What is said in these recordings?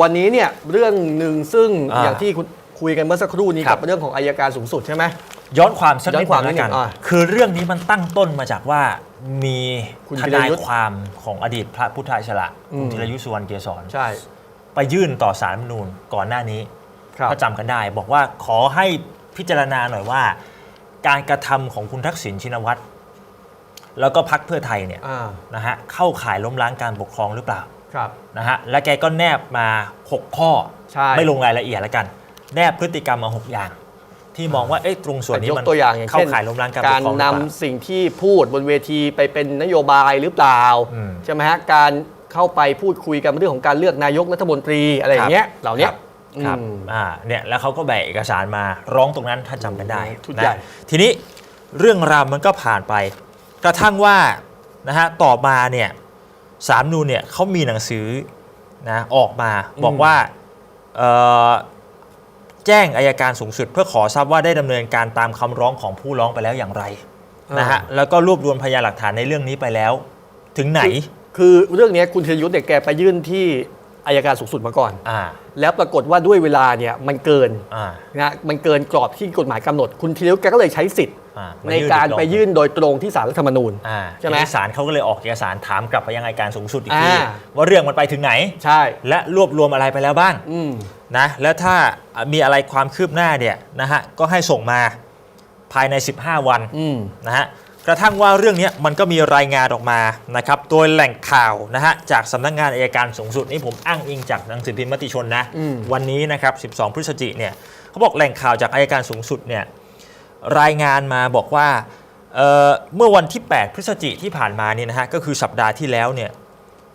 วันนี้เนี่ยเรื่องหนึ่งซึ่งอ่าอย่างที่คุณคุยกันเมื่อสักครู่นี้ครักับบเรื่องของอายการสูงสุดใช่ไหม ย้อนความสักย้อนินดความหนึงแล้วกัน นิดหนึ่งอะคือเรื่องนี้มันตั้งต้นมาจากว่ามีคุณทธีรนายยุทธ์ความของอดีตพระพุทธอิสระอืม คุณธีรยุทธสุวรรณเกษรใช่ไปยื่นต่อสารรัฐธรรมนูญก่อนหน้านี้ครับ ถ้าจำกันได้ บอกว่าขอให้พิจารณาหน่อยว่า การกระทำของคุณทักษิณชินวัตรแล้วก็พักเพื่อไทยเนี่ยอ่า นะฮะเข้าข่ายล้มล้างการปกครองหรือเปล่า ครับนะฮะและแกก็แนบมา 6 ข้อ ใช่ ไม่ลงรายละเอียดแล้วกัน แนบพฤติกรรมมา 6 อย่าง ที่มองว่าเอ๊ะตรงส่วนนี้ยกมันตัวอย่างอย่างเข้าเช่นข่ายล้มล้างการปกากรครองหรือเปนำล่า สิ่งที่พูดบนเวทีไปเป็นนโยบายหรือเปล่าอืมใช่ไหมฮะการเข้าไปพูดคุยกันเรื่องของการเลือกนายกรัฐมนตรีอะไรอย่างเงี้ยเหล่าเนี้ยครับอืม อ่าเนี่ยแล้วเขาก็แบกเอกสารมาร้องตรงนั้นถ้าจำกันได้ชุดนะใหญ่ทีนี้เรื่องราวมันก็ผ่านไป กระทั่งว่านะฮะต่อมาเนี่ย สามนูนเนี่ยเขามีหนังสือนะออกมาบอกว่าเอ่อแจ้งอายการสูงสุด เพื่อขอทราบว่าได้ดำเนินการตามคำร้องของผู้ร้องไปแล้วอย่างไรนะฮะแล้วก็รวบรวมพยานหลักฐานในเรื่องนี้ไปแล้ว ถึงไหน คือเรื่องเนี้ยคุณธีรยุทธ์เนี่ยแกไปยื่นที่ อายการสูงสุดมาก่อน อ่า แล้วปรากฏว่าด้วยเวลาเนี่ยมันเกินอ่า นะมันเกินกรอบที่กฎหมายกำหนด คุณธีรยุทธ์แกก็เลยใช้สิทธิ์ อ่าในการไปยื่นโดยตรงที่ศาลรัฐธรรมนูญ อ่าใช่ไหมทีนี้ศาลเขาก็เลยออกเอกสารถามกลับไปยังอัยการสูงสุดอีกทีอ่า ว่าเรื่องมันไปถึงไหน ใช่ และรวบรวมอะไรไปแล้วบ้างอืม นะแล้วถ้ามีอะไรความคืบหน้าเนี่ยนะฮะก็ให้ส่งมาภายใน 15 วันอืม นะฮะก ระทั่งว่าเรื่องนี้มันก็มีรายงานออกมานะครับโดยแหล่งข่าวนะฮะจากสำนักงานอายการสูงสุดนี่ผมอ้างอิงจากหนังสือพิมพ์มติชนนะอืมวันนี้นะครับ 12 พฤศจิกเนี่ยเขาบอกแหล่งข่าวจากอายการสูงสุดเนี่ยรายงานมาบอกว่าเอ่อเมื่อวันที่ 8 พฤศจิกที่ผ่านมานี่นะฮะก็คือสัปดาห์ที่แล้วเนี่ย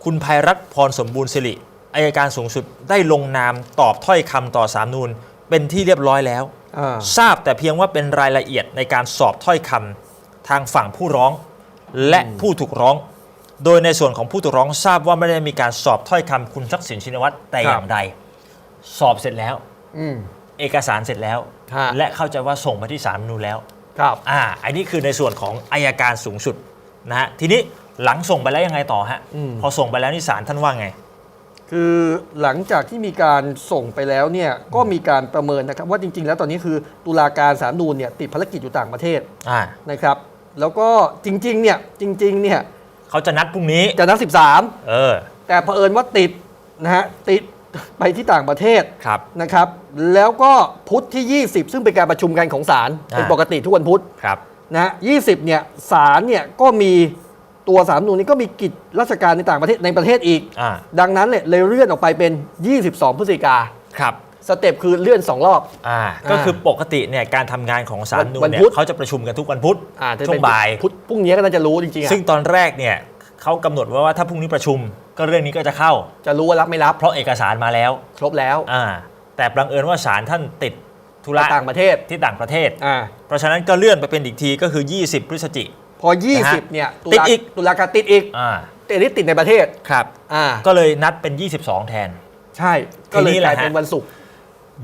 คุณภัยรัตน์พรสมบูรณ์สิริอายการสูงสุดได้ลงนามตอบถ้อยคำต่อสามนูนเป็นที่เรียบร้อยแล้วอ่าทราบแต่เพียงว่าเป็นรายละเอียดในการสอบถ้อยคำ ทางฝั่งผู้ร้องและผู้ถูกร้อง โดยในส่วนของผู้ถูกร้องทราบว่าไม่ได้มีการสอบถ้อยคำคุณทักษิณชินวัตรแต่ครับอย่างใด สอบเสร็จแล้ว อืม เอกสารเสร็จแล้ว ฮะ และเข้าใจว่าส่งมาที่ศาลรัฐธรรมนูญแล้ว ครับ อ่า อันนี้คือในส่วนของอายการสูงสุดนะฮะ ทีนี้หลังส่งไปแล้วยังไงต่อฮะ อืม พอส่งไปแล้วนี่ศาลท่านว่าไง คือหลังจากที่มีการส่งไปแล้วเนี่ยก็มีการประเมินนะครับว่าจริง ๆ แล้วตอนนี้คือตุลาการสารนูนเนี่ยติดภารกิจอยู่ต่างประเทศอ่า นะครับ แล้วก็จริงๆเนี่ยจริงๆเนี่ยเขาจะนัดพรุ่งนี้จะนัด 13 เออ แต่เผอิญว่าติดนะฮะติดไปที่ต่างประเทศครับนะครับ แล้วก็พุธที่ 20 ซึ่งเป็นการประชุมกันของศาลอ่าเป็นปกติทุกวันพุธครับนะฮะ20เนี่ยศาลเนี่ยก็มีตัวสามนูนนี้ก็มีกิจราชการในต่างประเทศในประเทศอีกอ่าดังนั้นเนี่ยเลยเลื่อนออกไปเป็น 22 พฤศจิกาครับ สเต็ปคือเลื่อน 2 รอบ อ่าก็คือปกติเนี่ยการทำงานของศาลนูนวันเนี่พุยธเขาจะประชุมกันทุกวันพุธอ่าจะช่วเป็นงบ่าย พุธพรุ่งนี้ก็น่าจะรู้จริงๆอะซึ่งตอนแรกเนี่ยเขากำหนดไว้ว่าถ้าพรุ่งนี้ประชุม ก็เรื่องนี้ก็จะเข้า จะรู้ว่ารับไม่รับเพราะเอกสารมาแล้วครบแล้วอ่าแต่บังเอิญว่าศาลท่านติดธุระต่างประเทศที่ต่างประเทศ อ่าเพราะฉะนั้นก็เลื่อนไปเป็นอีกทีก็คือ 20 พฤศจิ พอ นะฮะ20เนี่ยตุติดลาอีก ตุลาการติดอีกอ่าแต่อันนี้ติดในประเทศครับ อ่าก็เลยนัดเป็น 22 แทน ใช่ก็เลยทีนี้กแหลาละยเป็นฮะวันศุกร์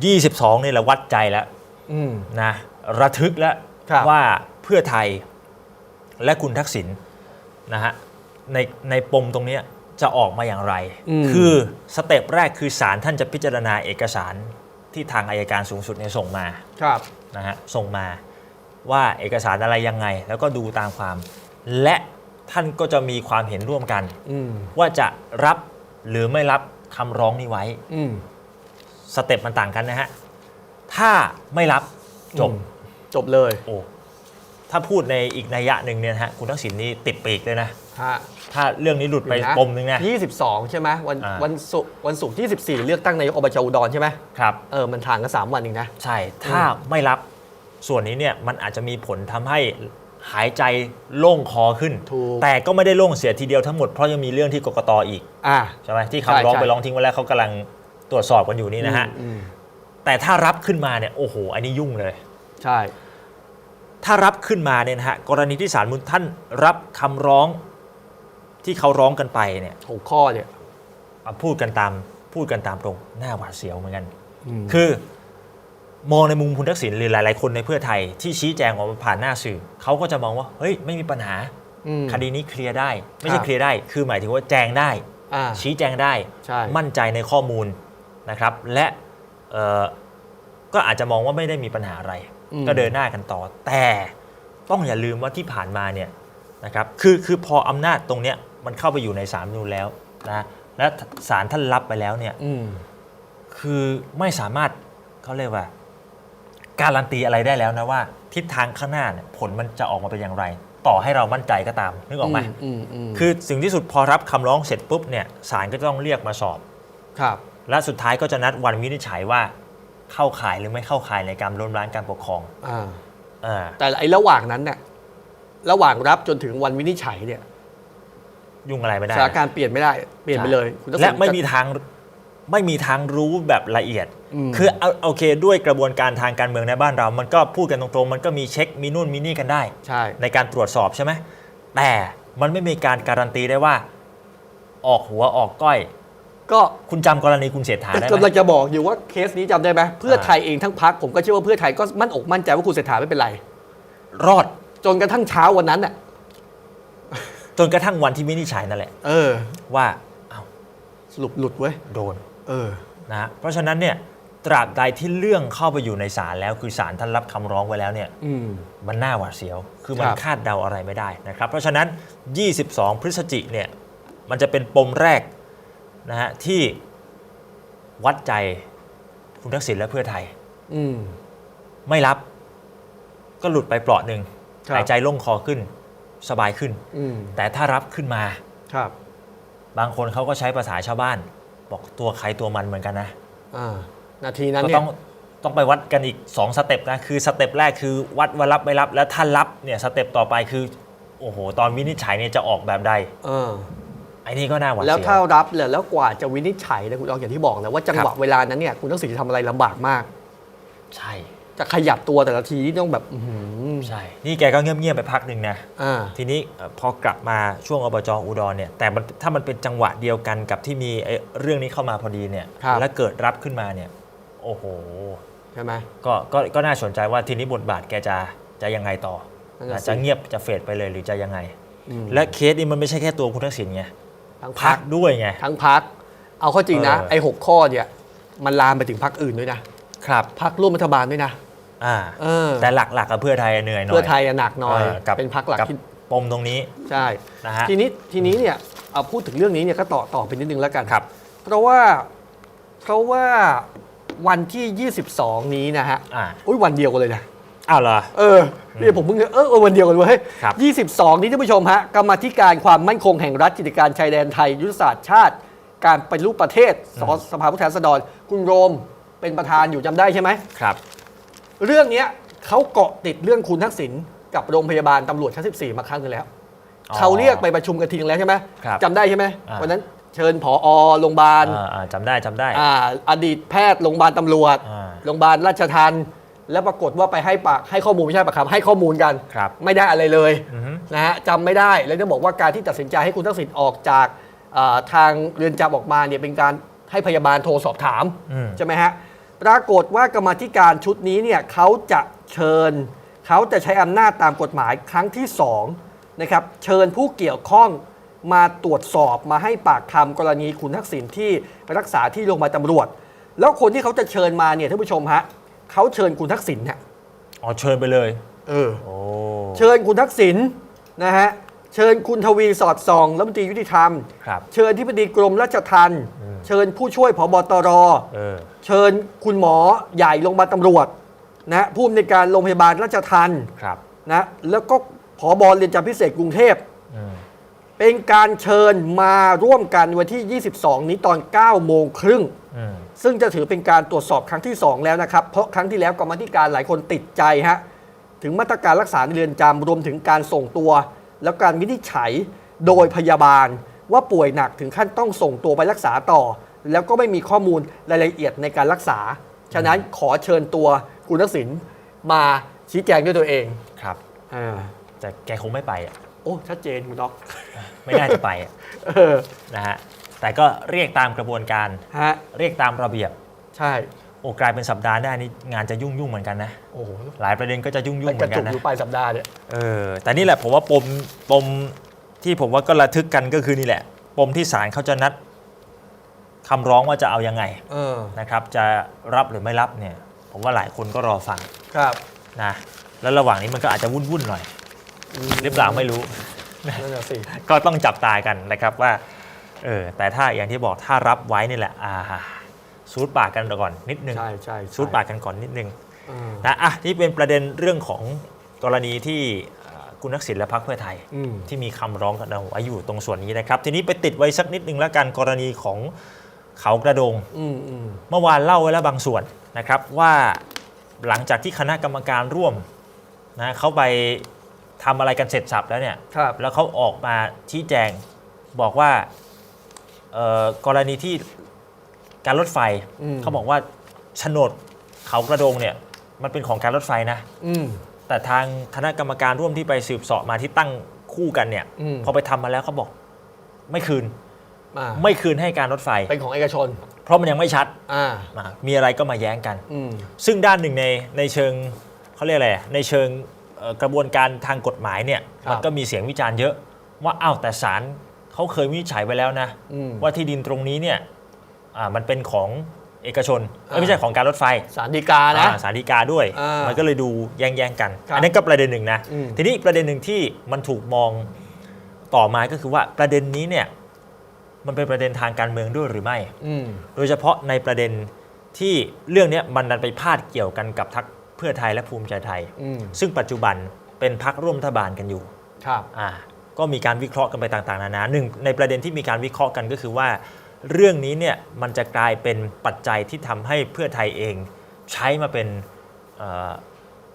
22นี่แหละวัดใจแล้วอืม นะระทึกแล้วครับ ว่าเพื่อไทยและคุณทักษิณนะฮะในในปมตรงเนี้ยจะออกมาอย่างไรมคือสเต็ปแรกคือศาลท่านจะพิจารณาเอกสารที่ทางอายการสูงสุดเนี่ยส่งมา ครับ นะฮะส่งมาว่าเอกสารอะไรยังไง แล้วก็ดูตามความ และท่านก็จะมีความเห็นร่วมกัน อืม ว่าจะรับหรือไม่รับคำร้องนี้ไว้ อืม สเต็ปมันต่างกันนะฮะ ถ้าไม่รับจบอืมจบเลยโอ้ถ้าพูดในอีกนัยยะหนึ่งเนี่ยนะฮะคุณทักษิณนี่ติดปีกเลยนะ ฮะ ถ้าเรื่องนี้หลุดไปเดี๋ยวนะปมหนึงนะ 22 ใช่ไหมวันอ่า วันศุกร์วันศุกร์ที่ 14 เลือกตั้งนายกอบจอุดรใช่ไหมครับ เออมันห่างกัน3วันเองนะ ใช่ถ้าไม่รับส่วนนี้เนี่ยมันอาจจะมีผลทำให้หายใจโล่งคอขึ้น ถูก แต่ก็ไม่ได้โล่งเสียทีเดียวทั้งหมดเพราะยังมีเรื่องที่กกตอีก อ่า ใช่ไหมที่ใช่คำร้องใช่ ไปร้องทิ้งไว้แล้วเขากำลัง ตรวจสอบกันอยู่นี่นะฮะอืมแต่ถ้ารับขึ้นมาเนี่ยโอ้โหอันนี้ยุ่งเลย ใช่ ถ้ารับขึ้นมาเนี่ยนะฮะกรณีที่ศาลมูลท่านรับคำร้องที่เขาร้องกันไปเนี่ยหกข้อเนี่ยมาพูดกันตามพูดกันตามตรงหน้าหวาดเสียวเหมือนกันมคือ มองในมุมคุณทักษิณหรือหลาย ๆ คนในเพื่อไทยที่ชี้แจงออกมาผ่านหน้าสื่อเขาก็จะมองว่า เฮ้ยไม่มีปัญหามคดีนี้เคลียร์ได้ ไม่คใช่รับเคลียร์ได้ คือหมายถึงว่าแจงได้อ่าชี้แจงได้ใช่มั่นใจในข้อมูล นะครับและเอ่อก็อาจจะมองว่าไม่ได้มีปัญหาอะไรอืมก็เดินหน้ากันต่อ แต่ต้องอย่าลืมว่าที่ผ่านมาเนี่ยนะครับคือคือพออำนาจตรงเนี้ยมันเข้าไปอยู่ในสามนูนแล้วนะและศาลท่านรับไปแล้วเนี่ยอืมคือไม่สามารถเขาเรียกว่า การันตีอะไรได้แล้วนะว่า ทิศทางข้างหน้าเนี่ยผลมันจะออกมาเป็นอย่างไร ต่อให้เรามั่นใจก็ตามนึกออกไหมอืมอืมคือสิ่งที่สุดพอรับคำร้องเสร็จปุ๊บเนี่ยศาลก็จะต้องเรียกมาสอบครับ และสุดท้ายก็จะนัดวันวินิจฉัยว่าเข้าข่ายหรือไม่เข้าข่ายในการล้มล้างการปกครองอ่าอ่าแต่ไอ้ระหว่างนั้นเนี่ยระหว่างรับจนถึงวันวินิจฉัยเนี่ยยุ่งอะไรไม่ได้สถานการณ์เปลี่ยนไม่ได้เปลี่ยนไปเลยคุณทักษิณและไม่จะมีทางไม่มีทางรู้แบบละเอียดอืมคือเอาโอเคด้วยกระบวนการทางการเมืองในบ้านเรา มันก็พูดกันตรงๆ มันก็มีเช็คมีนู่นมีนี่กันได้ใช่ในการตรวจสอบใช่ไหมแต่มันไม่มีการการันตีได้ว่า ออกหัวออกก้อย ก็คุณจำกรณีคุณเศรษฐาได้ไหกำลัมงจะบอกอยู่ว่าเคสนี้จำได้ไหมเพื่อไทยเองทั้งพักผมก็เชื่อว่าเพื่อไทยก็มั่นอกมั่นใจว่าคุณเศรษฐาไม่เป็นไร รอดจนกระทั่งเช้าวันนั้นน่ะจนกระทั่งวันที่วินิจฉัยนั่นแหละ เออ ว่าอ้าวสรุปหลุดเว้ยโดน เออ นะฮะเพราะฉะนั้นเนี่ยตราบใดที่เรื่องเข้าไปอยู่ในศาลแล้วคือศาลท่านรับคำร้องไว้แล้วเนี่ยอืม มันน่าหวาดเสียว คือมันครับ คาดเดาอะไรไม่ได้นะครับ เพราะฉะนั้น 22 พฤศจิกเนี่ยมันจะเป็นปมแรก นะฮะที่วัดใจคุณทักษิณและเพื่อไทย อืม ไม่รับ ก็หลุดไปเปลาะหนึ่งครับ หายใจโล่งคอขึ้น สบายขึ้น อืมแต่ถ้ารับขึ้นมา ครับบางคนเขาก็ใช้ภาษาชาวบ้าน บอกตัวใครตัวมันเหมือนกันนะ อ่านาทีนั้นก็เนี่ต้ยองต้องไปวัดกันอีก 2 สเต็ปนะ คือสเต็ปแรกคือวัดว่ารับไม่รับ แล้วถ้ารับเนี่ยสเต็ปต่อไปคือ โอ้โห ตอนวินิจฉัยเนี่ยจะออกแบบใดเออ ไอ้นี่ก็น่าหวาดแล้วเสียถ้าวรับเลยแล้วกว่าจะวินิจฉัยนะคุณออกอย่างที่บอกนะว่าจังหวะครับ เวลานั้นเนี่ยคุณทักษิณจะทำอะไรลำบากมาก ใช่ จะขยับตัวแต่ละทีนี่ต้องแบบอื้อหือใช่ นี่แกก็เงียบๆไปพักหนึ่งนะ อ่า ทีนี้เอ่อพอกลับมาช่วงอบจอุดรเนี่ย แต่มันถ้ามันเป็นจังหวะเดียวกันกับที่มีไอ้เรื่องนี้เข้ามาพอดีเนี่ย ครับ แล้วเกิดรับขึ้นมาเนี่ย โอ้โห ใช่ไหม ก็ก็ก็น่าสนใจว่าทีนี้บทบาทแกจะจะยังไงต่อนั่นน่ะสิ จะเงียบจะเฟดไปเลยหรือจะยังไง อืมและเคสนี้มันไม่ใช่แค่ตัวคุณทักษิณไง ทั้งพัพักกด้วยไง ทั้งพัก เอาเข้าจริงนะ เออ ไอ้หกข้อเนี่ย มันลามไปถึงพักอื่นด้วยนะครับพักร่วมรัฐบาลด้วยนะอ่าเออแต่หลักๆกับเพื่อไทยเหนื่อยหน่อยเพื่อไทยอะหนักหน่อยกับเป็นพักหลักกับที่ปมตรงนี้ใช่ นะฮะ ทีนี้ทีนี้เนี่ยเอาพูดถึงเรื่องนี้เนี่ยก็ต่อต่อไปนิดนึงแล้วกันครับ เพราะว่าเพราะว่าวันที่ 22 นี้นะฮะอ่า อุ้ยวันเดียวกันเลยนะ อ้าวเหรอ เออนี่ผมเพิ่งเออเออวันเดียวกันเว้ยครับ 22 นี้ท่านผู้ชมฮะกรรมาธิการความมั่นคงแห่งรัฐกิจการชายแดนไทย ยุทธศาสตร์ชาติ การปฏิรูปประเทศสสภาผู้แทนราษฎรคุณโรมเป็นประธานอยู่จำได้ใช่ไหม ครับ เรื่องเนี้ยเขาเกาะติดเรื่องคุณทักษิณกับโรงพยาบาลตำรวจชั้น14 มาครั้งหนึงแล้ว อ๋อเขาเรียกไปประชุมกันทีนึงแล้วใช่ไหมครับจำได้ใช่ไหมอ่า วันนั้นเชิญผอโรงพยาบาลอ่าอ่าจำได้จำได้ อ่าอดีตแพทย์โรงพยาบาลตำรวจอ่า โรงพยาบาลราชทัน แล้วปรากฏว่าไปให้ปากให้ข้อมูลไม่ใช่ปากคำให้ข้อมูลกันครับไม่ได้อะไรเลยอือฮึ นะฮะจำไม่ได้แล้วจะบอกว่าการที่ตัดสินใจให้คุณทักษิณออกจากอ่าทางเรือนจำออกมาเนี่ยเป็นการให้พยาบาลโทรสอบถาม อืม ใช่ไหมฮะ ปรากฏว่ากรรมาธิการชุดนี้เนี่ยเขาจะเชิญ เขาจะใช้อำนาจตามกฎหมายครั้งที่2นะครับเชิญผู้เกี่ยวข้องมาตรวจสอบมาให้ปากคำกรณีคุณทักษิณที่ไปรักษาที่โรงพยาบาลตำรวจ แล้วคนที่เขาจะเชิญมาเนี่ยท่านผู้ชมฮะ เขาเชิญคุณทักษิณเนี่ยอ๋อเชิญไปเลย เออ โอ้เชิญคุณทักษิณนะฮะเชิญคุณทวีสอดส่องรัฐมนตรียุติธรรม ครับ เชิญที่ปดีกรมราชทัณฑ์อืมเชิญผู้ช่วยผบตร เออ เชิญคุณหมอใหญ่โรงพยาบาลตำรวจนะผู้อำนวยการโรงพยาบาลราชทัณฑ์ครับนะแล้วก็ผอบเรือนจำพิเศษกรุงเทพ อืมเป็นการเชิญมาร่วมกันวันที่ 22 นี้ตอน 9 โมงครึ่ง อืม ซึ่งจะถือเป็นการตรวจสอบครั้งที่ 2 แล้วนะครับ เพราะครั้งที่แล้วกรรมาธิการหลายคนติดใจฮะถึงมาตรการรักษาในเรือนจำรวมถึงการส่งตัว แล้วการวินิจฉัยโดยพยาบาล ว่าป่วยหนักถึงขั้นต้องส่งตัวไปรักษาต่อ แล้วก็ไม่มีข้อมูลรายละเอียดในการรักษา ฉะนั้นขอเชิญตัวคุณทักษิณมาชี้แจงด้วยตัวเองครับ อ่าแต่แกคงไม่ไปอะโอ้ชัดเจนคุณด็อก ไม่น่าจะไปอะเออ นะฮะ แต่ก็เรียกตามกระบวนการ ฮะเรียกตามระเบียบ ใช่โอ้กลายเป็นสัปดาห์หน้านี้งานจะยุ่งยุ่งๆเหมือนกันนะ โอ้โหหลายประเด็นก็จะยุ่งยุ่มังนเหกมืระอนกัจุนกนะอยู่ปลายสัปดาห์เนี่ยเออแต่นี่แหละผมว่าปมปมที่ผมว่าก็ระทึกกันก็คือนี่แหละ ปมที่ศาลเขาจะนัดคำร้องว่าจะเอายังไงเออนะครับ จะรับหรือไม่รับเนี่ย ผมว่าหลายคนก็รอฟังครับนะแล้วระหว่างนี้มันก็อาจจะวุ่นๆหน่อย หรือเปล่าไม่รู้ นั่นแหะสิ ก็ต้องจับตากันนะครับว่า เออแต่ถ้าอย่างที่บอกถ้ารับไว้นี่แหละอ่าซูดปากกันก่อนนิดนึงใช่ใช่ใช่ซูดปากกันก่อนนิดนึงเออนะอะที่เป็นประเด็นเรื่องของกรณีที่เอ่อคุณทักษิณและพรรคเพื่อไทยอืมที่มีคำร้องกันเอาไว้อยู่ตรงส่วนนี้นะครับ ทีนี้ไปติดไว้สักนิดนึงแล้วกันกรณีของเขากระโดงอืมอืมเมื่อวานเล่าไว้แล้วบางส่วนนะครับว่าหลังจากที่คณะกรรมการร่วมนะเขาไปทำอะไรกันเสร็จสับแล้วเนี่ยครับแล้วเขาออกมาชี้แจงบอกว่าเอ่อ กรณีที่การรถไฟอืมเขาบอกว่าโฉนดเขากระโดงเนี่ยมันเป็นของการรถไฟนะอืมแต่ทางคณะกรรมการร่วมที่ไปสืบเสอบมาที่ตั้งคู่กันเนี่ยอืมพอไปทำมาแล้วเขาบอกไม่คืนอ่าไม่คืนให้การรถไฟเป็นของเอกชน เพราะมันยังไม่ชัดอ่าอะมีอะไรก็มาแย้งกันอืมซึ่งด้านหนึ่งในในเชิงเขาเรียกอะไรในเชิงเอ่อกระบวนการทางกฎหมายเนี่ยครับมันก็มีเสียงวิจารณ์เยอะว่าอ้าวแต่ศาล เขาเคยวินิจฉัยไปแล้วนะ อืม ว่าที่ดินตรงนี้เนี่ยอ่ามันเป็นของเอกชนเอ้ยอ่าไม่ใช่ของการรถไฟ สารดีกานะ อ่าสารดีกาด้วย อ่ามัมันก็เลยดูแย่งแย่งๆกัน ครับอันนั้นก็ประเด็นหนึ่งนะ อืม ทีนี้อีกประเด็นหนึ่งที่มันถูกมองต่อมาก็คือว่าประเด็นนี้เนี่ยมันเป็นประเด็นทางการเมืองด้วยหรือไม่ อืม โดยเฉพาะในประเด็นที่เรื่องเนี้ยมันดันไปพาดเกี่ยวกันกับทักเพื่อไทยและภูมิใจไทย อืม ซึ่งปัจจุบันเป็นพักร่วมรัฐบาลกันอยู่ครับ อ่า ก็มีการวิเคราะห์กันไปต่างๆนานาหนึ่งในประเด็นที่มีการวิเคราะห์กันก็คือว่า เรื่องนี้เนี่ยมันจะกลายเป็นปัจจัยที่ทำให้เพื่อไทยเองใช้มาเป็นเอ่อ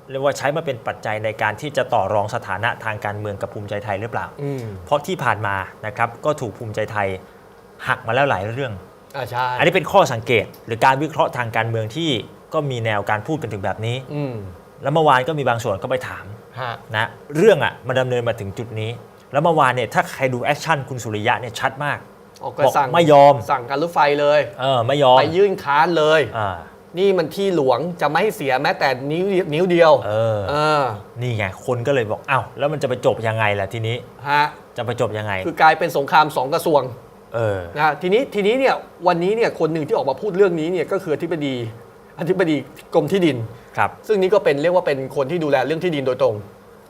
เรียกว่าใช้มาเป็นปัจจัยในการที่จะต่อรองสถานะทางการเมืองกับภูมิใจไทยหรือเปล่าอืมเพราะที่ผ่านมานะครับก็ถูกภูมิใจไทยหักมาแล้วหลายเรื่องอ่าใช่อันนี้เป็นข้อสังเกตหรือการวิเคราะห์ทางการเมืองที่ก็มีแนวการพูดกันถึงแบบนี้อืมแล้วเมื่อวานก็มีบางส่วนก็ไปถามฮะนะเรื่องอะมันดำเนินมาถึงจุดนี้ แล้วเมื่อวานเนี่ยถ้าใครดูแอคชั่นคุณสุริยะเนี่ยชัดมากออกก็บอกสั่งไม่ยอมสั่งการรถไฟเลยเออไม่ยอมไปยื่นค้านเลยอ่านี่มันที่หลวงจะไม่ให้เสียแม้แต่นิ้วนิ้วเดียว เออเออ นี่ไงคนก็เลยบอกอ้าวแล้วมันจะไปจบยังไงล่ะทีนี้ฮะจะไปจบยังไง คือกลายเป็นสงครามสองกระทรวงเออนะฮะทีนี้ทีนี้เนี่ยวันนี้เนี่ยคนหนึ่งที่ออกมาพูดเรื่องนี้เนี่ยก็คืออธิบดีอธิบดีกรมที่ดินครับ ซึ่งนี่ก็เป็นเรียกว่าเป็นคนที่ดูแลเรื่องที่ดินโดยตรง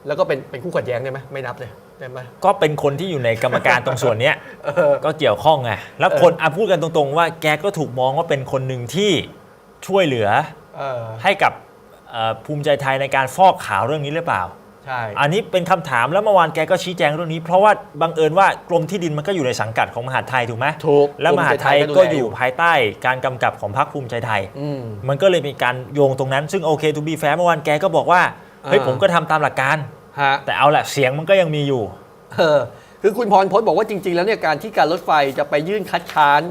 แล้วก็เป็นเป็นคู่ขัดแย้งได้ไหมไม่นับเลย ได้ไหมก็เป็นคนที่อยู่ในกรรมการตรงส่วนเนี้ยเออก็เกี่ยวข้องไงแล้วคนอะพูดกันตรงๆ ว่าแกก็ถูกมองว่าเป็นคนหนึ่งที่ช่วยเหลือเออให้กับเอ่อภูมิใจไทยในการฟอกขาวเรื่องนี้หรือเปล่า ใช่อันนี้เป็นคำถามแล้วเมื่อวานแกก็ชี้แจงเรื่องนี้ เพราะว่าบังเอิญว่ากรมที่ดินมันก็อยู่ในสังกัดของมหาดไทยถูกไหมถูกแล้วมหาดไทยดูก็แลอยู่ภายใต้การกำกับของพรรคภูมิใจไทย อืม มันก็เลยมีการโยงตรงนั้น ซึ่งโอเคทูบีแฟเมื่อวานแกก็บอกว่าเฮ้ยอ่า ผมก็ทำตามหลักการ ฮะ แต่เอาแหละเสียงมันก็ยังมีอยู่ เออคือคุณพรพจน์บอกว่าจริง ๆ แล้วเนี่ยการที่การรถไฟจะไปยื่นคัดค้าน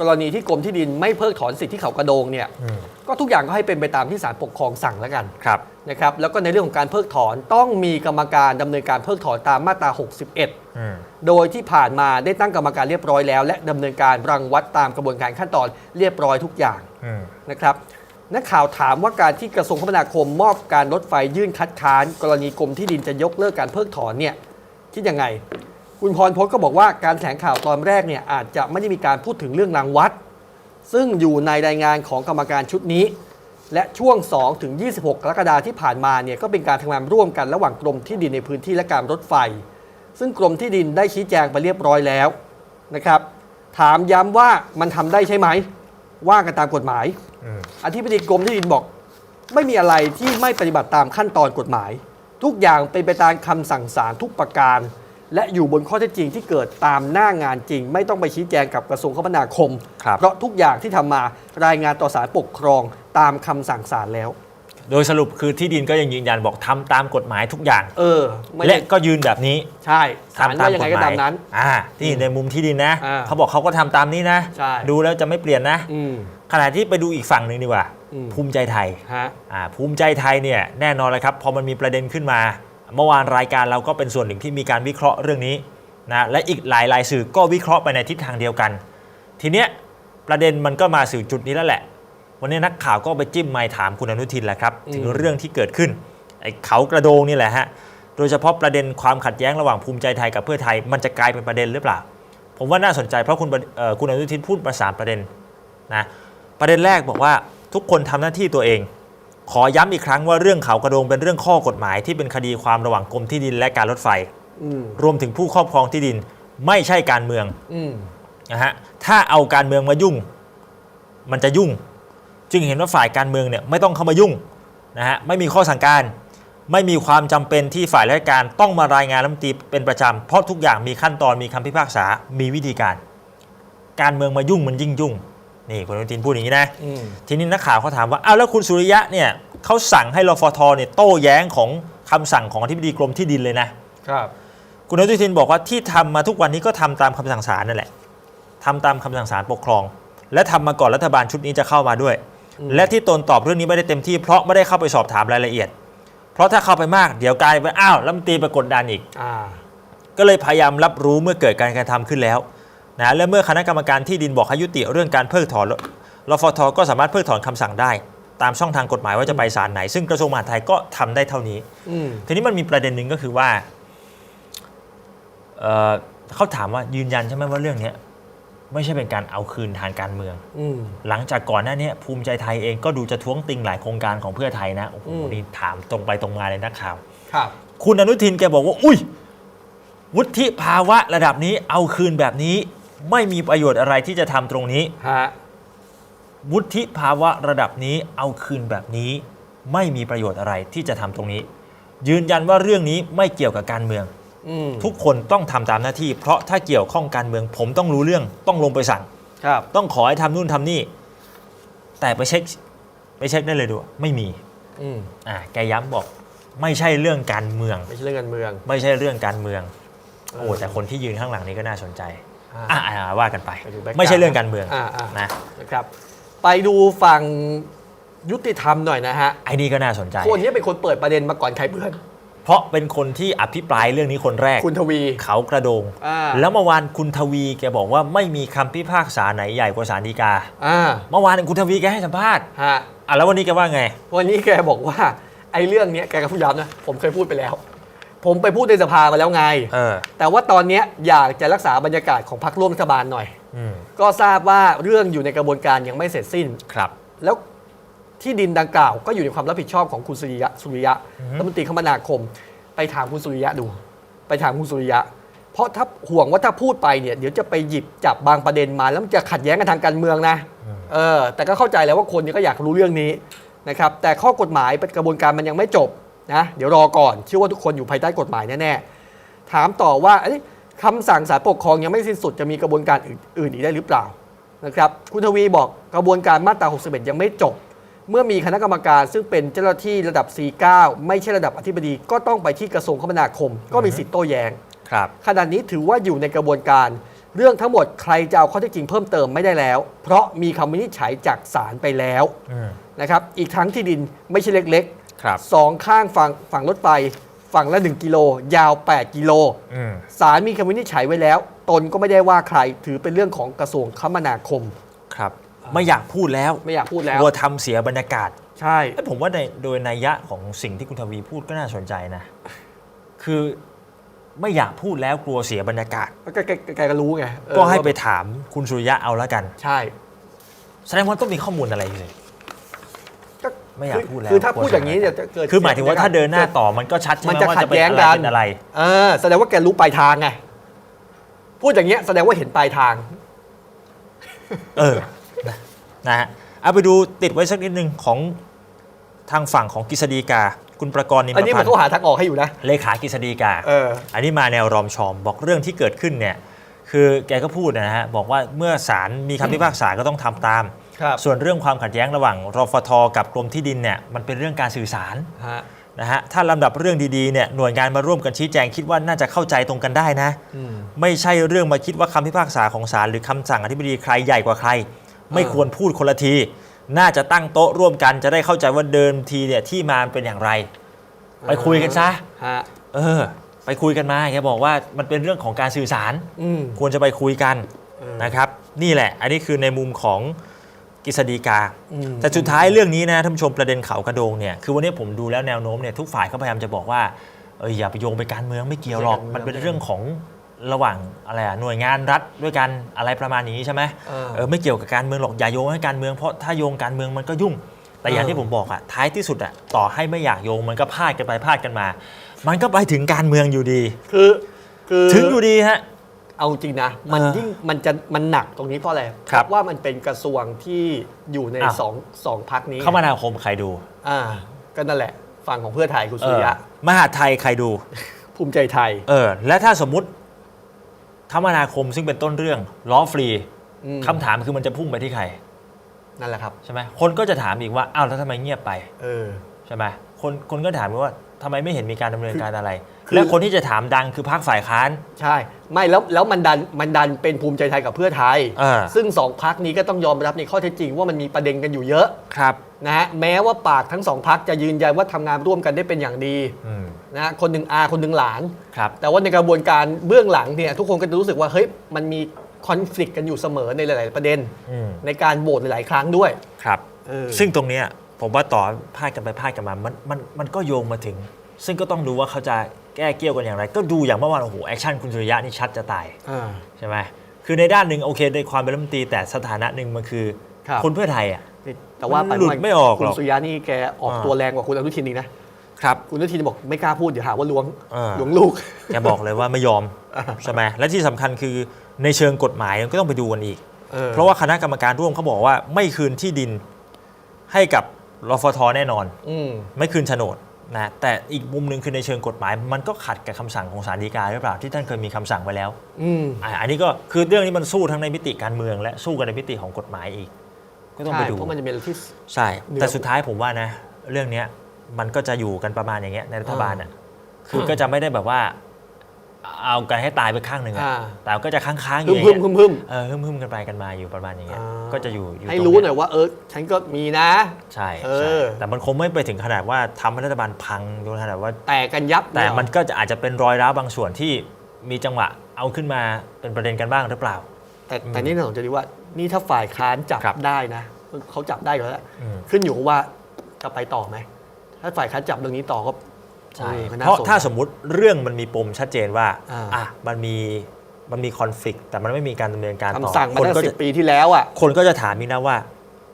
กรณีที่กรมที่ดินไม่เพิกถอนสิทธิ์ที่เขากระโดงเนี่ยอืม ก็ทุกอย่างก็ให้เป็นไปตามที่ศาลปกครองสั่งแล้วกันครับ นะครับแล้วก็ในเรื่องของการเพิกถอนต้องมีกรรมการดำเนินการเพิกถอนตามมาตรา 61 อืม โดยที่ผ่านมาได้ตั้งกรรมการเรียบร้อยแล้ว และดำเนินการรังวัดตามกระบวนการขั้นตอนเรียบร้อยทุกอย่างอืม นะครับ นักข่าวถามว่าการที่กระทรวงคมนาคมมอบการรถไฟยื่นคัดค้าน กรณีกรมที่ดินจะยกเลิกการเพิกถอนเนี่ยคิดยังไง คุณพรพจน์ก็บอกว่าการแถลงข่าวตอนแรกเนี่ยอาจจะไม่ได้มีการพูดถึงเรื่องรางวัด ซึ่งอยู่ในรายงานของกรรมการชุดนี้ และช่วง 2 ถึง 26 กรกฎาคมที่ผ่านมาเนี่ยก็เป็นการทำงานร่วมกันระหว่างกรมที่ดินในพื้นที่และการรถไฟ ซึ่งกรมที่ดินได้ชี้แจงไปเรียบร้อยแล้วนะครับถามย้ำว่ามันทำได้ใช่ไหม ว่ากันตามกฎหมายอืมอธิบดีกรมที่ดินบอก ไม่มีอะไรที่ไม่ปฏิบัติตามขั้นตอนกฎหมาย ทุกอย่างเป็นไปตามคำสั่งศาลทุกประการ และอยู่บนข้อเท็จจริงที่เกิดตามหน้างานจริง ไม่ต้องไปชี้แจงกับกระทรวงคมนาคมครับเพราะทุกอย่างที่ทำมารายงานต่อศาลปกครองตามคำสั่งศาลแล้ว โดยสรุปคือที่ดินก็ยังยืนยันบอกทำตามกฎหมายทุกอย่าง เออไม่และได้ก็ยืนแบบนี้ใช่ศาลทำตามว่ายังกไงฎก็หมายตามนั้น อ่าที่ในมุมที่ดินนะ อ่าเขาบอกเขาก็ทำตามนี้นะ ใช่ ดูแล้วจะไม่เปลี่ยนนะ อืม ขณะที่ไปดูอีกฝั่งหนึ่งดีกว่า อืม ภูมิใจไทย ฮะ อ่าภูมิใจไทยเนี่ยแน่นอนเลยครับพอมันมีประเด็นขึ้นมา เมื่อวานรายการเราก็เป็นส่วนหนึ่งที่มีการวิเคราะห์เรื่องนี้นะและอีกหลายรายสื่อก็วิเคราะห์ไปในทิศทางเดียวกัน ทีเนี้ยประเด็นมันก็มาสู่จุดนี้แล้วแหละ วันนี้นักข่าวก็ไปจิ้มไมค์ถามคุณอนุทินแหละครับอืมถึงเรื่องที่เกิดขึ้นไอ้เขากระโดงนี่แหละฮะโดยเฉพาะประเด็นความขัดแย้งระหว่างภูมิใจไทยกับเพื่อไทยมันจะกลายเป็นประเด็นหรือเปล่าพผมว่าน่าสนใจเพราะคุณประเอ่อคุณอนุทินพูดมาสามประเด็นนะประเด็นแรกบอกว่าทุกคนทำหน้าที่ตัวเอง ขอย้ำอีกครั้งว่าเรื่องเขากระโดงเป็นเรื่องข้อกฎหมายที่เป็นคดีความระหว่างกรมที่ดินและการรถไฟอืมรวมถึงผู้ครอบครองที่ดินไม่ใช่การเมืองอืมนะฮะถ้าเอาการเมืองมายุ่ง มันจะยุ่ง จึงเห็นว่าฝ่ายการเมืองเนี่ยไม่ต้องเข้ามายุ่งนะฮะไม่มีข้อสั่งการ ไม่มีความจำเป็นที่ฝ่ายราชการต้องมารายงานรัฐมนตรีเป็นประจำเพราะทุกอย่างมีขั้นตอนมีคำพิพากษา มีวิธีการ การเมืองมายุ่งมันยิ่งยุ่งนี่คุณอนุทินพูดอย่างนี้นะอืมทีนี้นักข่าวเขาถามว่าอ้าวแล้วคุณสุริยะเนี่ยเขาสั่งให้รฟทเนี่ยโต้แย้งของคำสั่งของอธิบดีกรมที่ดินเลยนะครับ คุณอนุทินบอกว่าที่ทำมาทุกวันนี้ก็ทำตามคำสั่งศาลนั่นแหละทำตามคำสั่งศาลปกครอง และทำมาก่อนรัฐบาลชุดนี้จะเข้ามาด้วยอืม และที่ตนตอบเรื่องนี้ไม่ได้เต็มที่เพราะไม่ได้เข้าไปสอบถามรายละเอียด เพราะถ้าเข้าไปมากเดี๋ยวกลายเป็นอ้าวรัฐมนตรีไปกดดันอีกอ่าก็เลยพยายามรับรู้เมื่อเกิดการกระทำขึ้นแล้วนะและเมื่อคณะกรรมการที่ดินบอกให้ยุติเรื่องการเพิกถอนรฟทก็สามารถเพิกถอนคำสั่งได้ ตามช่องทางกฎหมายว่าจะไปศาลไหน ซึ่งกระทรวงมหาดไทยก็ทำได้เท่านี้อืมทีนี้มันมีประเด็นหนึ่งก็คือว่าเอ่อเขาถามว่ายืนยันใช่ไหมว่าเรื่องเนี้ย ไม่ใช่เป็นการเอาคืนทางการเมือง อืม หลังจากก่อนหน้าเนี้ยภูมิใจไทยเองก็ดูจะท้วงติงหลายโครงการของเพื่อไทยนะโอ้โหอืม นี่ถามตรงไปตรงมาเลยนักข่าว ครับ คุณอนุทินแกบอกว่า อุ้ย วุฒิภาวะระดับนี้เอาคืนแบบนี้ ไม่มีประโยชน์อะไรที่จะทำตรงนี้ ฮะ วุฒิภาวะระดับนี้เอาคืนแบบนี้ ไม่มีประโยชน์อะไรที่จะทำตรงนี้ ยืนยันว่าเรื่องนี้ไม่เกี่ยวกับการเมืองอืม ทุกคนต้องทำตามหน้าที่ เพราะถ้าเกี่ยวข้องการเมือง ผมต้องรู้เรื่องต้องลงไปสั่งครับต้องขอให้ทำนู่นทำนี่ แต่ไปเช็คไปเช็คได้เลยดูไม่มีอืมอ่าแกย้ำบอก ไม่ใช่เรื่องการเมือง ไม่ใช่เรื่องการเมือง ไม่ใช่เรื่องการเมืองโอ้เออแต่คนที่ยืนข้างหลังนี้ก็น่าสนใจอ่าอ่าอ่าว่ากันไปไปดู background ไม่ใช่เรื่องการเมืองอ่าอ่านะนะครับ ไปดูฝั่งยุติธรรมหน่อยนะฮะไอ้นี่ก็น่าสนใจคนนี้เป็นคนเปิดประเด็นมาก่อนใครเพื่อน เพราะเป็นคนที่อภิปรายเรื่องนี้คนแรก คุณทวี เขากระโดง อ่า แล้วเมื่อวานคุณทวีแกบอกว่าไม่มีคำพิพากษาไหนใหญ่กว่าศาลฎีกา อ่าเมื่อวานคุณทวีแกให้สัมภาษณ์ฮะอะแล้ววันนี้แกว่าไง วันนี้แกบอกว่าไอ้เรื่องเนี้ยแกก็พูดย้ำนะผมเคยพูดไปแล้ว ผมไปพูดในสภามาแล้วไง เออ แต่ว่าตอนเนี้ยอยากจะรักษาบรรยากาศของพรรคร่วมรัฐบาลหน่อย อืมก็ทราบว่าเรื่องอยู่ในกระบวนการยังไม่เสร็จสิ้น ครับ แล้ว ที่ดินดังกล่าวก็อยู่ในความรับผิดชอบของคุณสุริยะสุริยะอือฮึรัฐมนตรีคมนาคม ไปถามคุณสุริยะดู ไปถามคุณสุริยะ เพราะถ้าห่วงว่าถ้าพูดไปเนี่ยเดี๋ยวจะไปหยิบจับบางประเด็นมา แล้วมันจะขัดแย้งกันทางการเมืองนะเออแต่ก็เข้าใจแล้วว่าคนเนี่ยก็อยากรู้เรื่องนี้นะครับแต่ข้อกฎหมายเป็นกระบวนการมันยังไม่จบนะเดี๋ยวรอก่อนเชื่อว่าทุกคนอยู่ภายใต้กฎหมายแน่ๆถามต่อว่าเอ้ยคำสั่งศาลปกครองยังไม่สิ้นสุดจะมีกระบวนการอื่นๆอีกได้หรือเปล่านะครับคุณทวีบอกกระบวนการมาตรา 61 ยังไม่จบ เมื่อมีคณะกรรมการซึ่งเป็นเจ้าหน้าที่ระดับ49ไม่ใช่ระดับอธิบดีก็ต้องไปที่กระทรวงคมนาคม ก็มีสิทธิ์โต้แย้งครับ ขณะนี้ถือว่าอยู่ในกระบวนการ เรื่องทั้งหมดใครจะเอาข้อเท็จจริงเพิ่มเติมไม่ได้แล้ว เพราะมีคำวินิจฉัยจากศาลไปแล้วอืม นะครับอีกทั้งที่ดินไม่ใช่เล็กครับ ๆสองข้างฝั่งฝั่งรถไฟฝั่งละ 1 กิโล ยาว 8 กิโล อืม ศาลมีคำวินิจฉัยไว้แล้ว ตนก็ไม่ได้ว่าใครถือเป็นเรื่องของกระทรวงคมนาคม ครับ ไม่อยากพูดแล้วไม่อยากพูดแล้วกลัวทำเสียบรรยากาศใช่แต่ผมว่าในโดยนัยยะของสิ่งที่คุณทวีพูดก็น่าสนใจนะ คือไม่อยากพูดแล้วกลัวเสียบรรยากาศแกแกแกแกก็รู้ไงเออก็ให้ไปถามคุณสุริยะเอาแล้วกัน ใช่ แสดงว่าต้องมีข้อมูลอะไรเลยก็ไม่อยากพูดแล้วคือถ้าพูดอย่างนี้เนี่ยจะเกิดคือหมายถึงว่าถ้าเดินหน้าต่อมันก็ชัดใช่ไหมันมจะว่าขัดจะเป็นแย้งอะไรกันเป็นอะไรเออแสดงว่าแกรู้ปลายทางไงพูดอย่างเงี้ยแสดงว่าเห็นปลายทาง เออ นะนะฮะเอาไปดูติดไว้สักนิดนึงของทางฝั่งของกฤษฎีกา คุณประกรณ์นิมอันนี้พัมันนเขาธ์หาทางออกให้อยู่นะ เลขากฤษฎีกา เออ อันนี้มาแนวรอมชอมบอกเรื่องที่เกิดขึ้นเนี่ยคือแกก็พูดนะฮะบอกว่าเมื่อศาลมีคำพิพากษาก็ต้องทำตาม ครับส่วนเรื่องความขัดแย้งระหว่างรฟทกับกรมที่ดินเนี่ยมันเป็นเรื่องการสื่อสารฮะนะฮะถ้าลำดับเรื่องดีๆเนี่ยหน่วยงานมาร่วมกันชี้แจงคิดว่าน่าจะเข้าใจตรงกันได้นะ อืม ไม่ใช่เรื่องมาคิดว่าคำพิพากษาของศาลหรือคำสั่งอธิบดีใครใหญ่กว่าใคร ไม่ควรพูดคนละที น่าจะตั้งโต๊ะร่วมกันจะได้เข้าใจว่าเดิมทีเนี่ยที่มามันเป็นอย่างไร ไปคุยกันซะฮะเออ ไปคุยกันมาแกบอกว่ามันเป็นเรื่องของการสื่อสาร อืม ควรจะไปคุยกันเออนะครับ นี่แหละ อันนี้คือในมุมของกฤษฎีกา อืม แต่สุดท้ายเรื่องนี้นะท่านผู้ชมประเด็นเขากระโดงเนี่ยคือวันนี้ผมดูแล้วแนวโน้มเนี่ยทุกฝ่ายก็พยายามจะบอกว่าเอออย่าไปโยงไปการเมืองไม่เกี่ยวหรอกมันเป็นเรื่องของ ระหว่างอะไรอะหน่วยงานรัฐด้วยกันอะไรประมาณนี้ใช่ไหมเออ เออไม่เกี่ยวกับการเมืองหรอกอย่าโยงให้การเมืองเพราะถ้าโยงการเมืองมันก็ยุ่ง แต่อย่างเออที่ผมบอกอะท้ายที่สุดอะต่อให้ไม่อยากโยงมันก็พลาดกันไปพลาดกันมา มันก็ไปถึงการเมืองอยู่ดี คือคือถึงอยู่ดีฮะ เอาจริงนะ มันเออยิ่งมันจะมันหนักตรงนี้เพราะอะไรครับ เพาะว่ามันเป็นกระทรวงที่อยู่ในอ้าว สองสองพักนี้คมนาคมใครดูอ่าก็นั่นแหละฝั่งของเพื่อไทยคุณเอสุอริยะมหาดไทยใครดู ภูมิใจไทย เออและถ้าสมมุติ คมนาคมซึ่งเป็นต้นเรื่องล้อฟรีอืมคำถามคือมันจะพุ่งไปที่ใครนั่นแหละครับ ใช่ไหมคนก็จะถามอีกว่าอ้าวแล้วทำไมเงียบไปเออ ใช่ไหมคนคนก็ถามว่า ทำไมไม่เห็นมีการดำเนินการอะไร คือ และคนที่จะถามดังคือพรรคฝ่ายค้าน ใช่ ไม่แล้วแล้วมันดันมันดันเป็นภูมิใจไทยกับเพื่อไทย อ่า ซึ่งสองพักนี้ก็ต้องยอมรับในข้อเท็จจริงว่ามันมีประเด็นกันอยู่เยอะครับ นะฮะแม้ว่าปากทั้งสองพักจะยืนยันว่าทำงานร่วมกันได้เป็นอย่างดีอืมนะฮะคนหนึ่งอาคนหนึ่งหลาน ครับ แต่ว่าในกระบวนการเบื้องหลังเนี่ยทุกคนก็จะรู้สึกว่าเฮ้ยมันมีคอน FLICT กันอยู่เสมอในหลาย ๆ ประเด็น อืมในการโหวตหลายๆครั้งด้วยครับ เออ ซึ่งตรงเนี้ย ผมว่าต่อพาดกันไปพาดกันมามันมันมันก็โยงมาถึง ซึ่งก็ต้องดูว่าเขาจะแก้เกี่ยวกันอย่างไร ก็ดูอย่างเมื่อวานโอ้โหแอคชั่นคุณสุริยะนี่ชัดจะตายอ่า ใช่ไหมคือในด้านหนึ่งโอเคในความเป็นรัฐมนตรีแต่สถานะหนึ่งมันคือครับคนเพื่อไทยอะ แต่ว่ามันหลุดไม่ออกหรอก คุณสุริยะนี่แกออกอ่าตัวแรงกว่าคุณอนุทินอีกนะ ครับ คุณอนุทินบอกไม่กล้าพูดเดี๋ยวหาว่าล้วงอ่า ล้วงลูก แกบอกเลยว่าไม่ยอม ใช่ไหมและที่สำคัญคือในเชิงกฎหมายมันก็ต้องไปดูกันอีกออเพราะว่าคณะกรรมการร่วมเขาบอกว่าไม่คืนที่ดินให้กับ รฟทแน่นอนอืมไม่คืนโฉนดนะแต่อีกมุมหนึ่งคือในเชิงกฎหมาย มันก็ขัดกับคำสั่งของศาลฎีกาหรือเปล่าที่ท่านเคยมีคำสั่งไว้แล้วอืมอะอันนี้ก็คือเรื่องนี้มันสู้ทั้งในมิติการเมือง และสู้กันในมิติของกฎหมายอีก ก็ต้องใช่ไปดูเพราะมันจะเป็นที่ใช่เหนือแต่สุดท้ายผมว่านะ เรื่องเนี้ยมันก็จะอยู่กันประมาณอย่างเงี้ยในรัฐบาลอะคือก็จะไม่ได้แบบว่า เอากันให้ตายไปข้างหนึ่งอะอ่า แต่ก็จะค้างๆอฮึยู่มอย่างฮึมเงี้ยฮึมฮึมเออหึ่มๆกันไปกันมาอยู่ประมาณอย่างเงี้ยอ่าก็จะอยู่อยู่ให้ตงรู้เนี้ยหน่อยว่าเออฉันก็มีนะ ใช่เอใช่อ แต่มันคงไม่ไปถึงขนาดว่าทำให้รัฐบาลพังจนขนาดว่า แต่กันยับแต่เยมันก็จะอาจจะเป็นรอยร้าวบางส่วนที่มีจังหวะเอาขึ้นมาเป็นประเด็นกันบ้างหรือเปล่า แต่แต่นี่น่าสนใจดีว่า นี่ถ้าฝ่ายค้านจับครับได้นะเขาจับได้อยู่แล้วอืม ขึ้นอยู่กับว่าจะไปต่อไหมถ้าฝ่ายค้านจับเรื่องนี้ต่อก็ ใช่ออก็น่เพราะสน ถ้าสมมุติเรื่องมันมีปมชัดเจนว่าอ่า อะมันมีมันมีคอนฟ lict แต่มันไม่มีการดำเนินการต่อคำสั่งมาคนตั้งก็สิจะบปีที่แล้วอะคนก็จะถามอีกนะว่า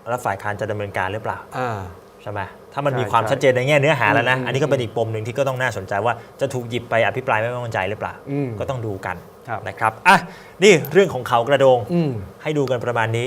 แล้วฝ่ายค้านจะดำเนินการหรือเปล่า อ่า ใช่ไหมถ้ามันใช่มีความใช่ชัดเจนในแง่เนื้อหาแล้วนะ อืมอันนี้ก็เป็นอีกปมหนึ่งที่ก็ต้องน่าสนใจว่าจะถูกหยิบไปอภิปรายไม่ไว้วางใจหรือเปล่า อืมก็ต้องดูกันครับ นะครับ อะ นี่เรื่องของเขากระโดง อืม ให้ดูกันประมาณนี้